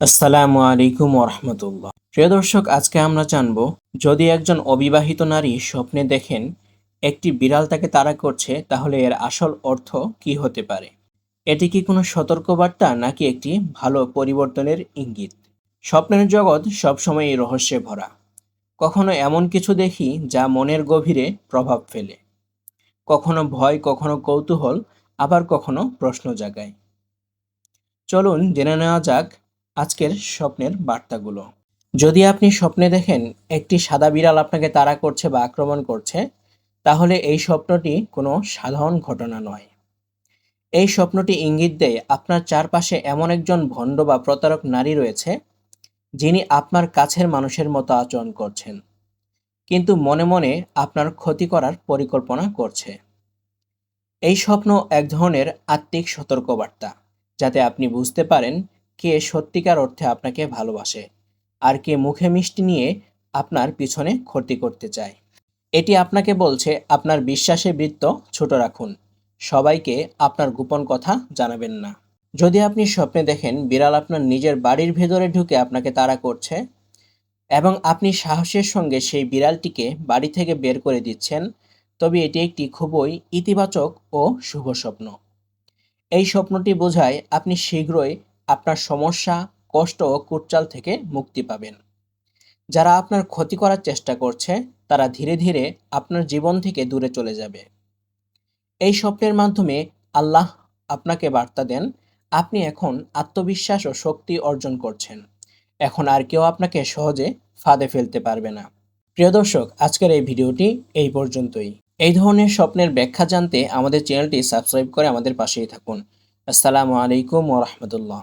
আসসালামু আলাইকুম ওরহমতুল্লাহ। প্রিয় দর্শক, আজকে আমরা জানব, যদি একজন অবিবাহিত নারী স্বপ্নে দেখেন একটি বিড়াল তাকে তাড়া করছে, তাহলে এর আসল অর্থ কি হতে পারে? এটি কি কোনো সতর্কবার্তা, নাকি একটি ভালো পরিবর্তনের ইঙ্গিত? স্বপ্নের জগৎ সবসময়ই রহস্যে ভরা। কখনো এমন কিছু দেখি যা মনের গভীরে প্রভাব ফেলে। কখনো ভয়, কখনো কৌতূহল, আবার কখনো প্রশ্ন জাগায়। চলুন জেনে নেওয়া যাক আজকের স্বপ্নের বার্তাগুলো। যদি আপনি স্বপ্নে দেখেন একটি সাদা বিড়াল আপনাকে তাড়া করছে বা আক্রমণ করছে, তাহলে এই স্বপ্নটি কোনো সাধারণ ঘটনা নয়। এই স্বপ্নটি ইঙ্গিত দেয় আপনার চারপাশে এমন একজন ভণ্ড বা প্রতারক নারী রয়েছে, যিনি আপনার কাছের মানুষের মতো আচরণ করছেন, কিন্তু মনে মনে আপনার ক্ষতি করার পরিকল্পনা করছে। এই স্বপ্ন এক ধরনের আত্মিক সতর্কবার্তা, যাতে আপনি বুঝতে পারেন কে সত্যিকার অর্থে আপনাকে ভালোবাসে আর কে মুখে মিষ্টি নিয়ে আপনার পিছনে ক্ষতি করতে চায়। এটি আপনাকে বলছে, আপনার বিশ্বাসে বৃত্ত ছোট রাখুন। সবাইকে আপনার গোপন কথা জানাবেন না। যদি আপনি স্বপ্নে দেখেন বিড়াল আপনার নিজের বাড়ির ভেতরে ঢুকে আপনাকে তাড়া করছে এবং আপনি সাহসের সঙ্গে সেই বিড়ালটিকে বাড়ি থেকে বের করে দিচ্ছেন, তবে এটি একটি খুবই ইতিবাচক ও শুভ স্বপ্ন। এই স্বপ্নটি বোঝায় আপনি শীঘ্রই আপনার সমস্যা, কষ্ট ও কুটচাল থেকে মুক্তি পাবেন। যারা আপনার ক্ষতি করার চেষ্টা করছে, তারা ধীরে ধীরে আপনার জীবন থেকে দূরে চলে যাবে। এই স্বপ্নের মাধ্যমে আল্লাহ আপনাকে বার্তা দেন, আপনি এখন আত্মবিশ্বাস ও শক্তি অর্জন করছেন। এখন আর কেউ আপনাকে সহজে ফাঁদে ফেলতে পারবে না। প্রিয় দর্শক, আজকের এই ভিডিওটি এই পর্যন্তই। এই ধরনের স্বপ্নের ব্যাখ্যা জানতে আমাদের চ্যানেলটি সাবস্ক্রাইব করে আমাদের পাশেই থাকুন। আসসালামু আলাইকুম ও ওরহমতুল্লাহ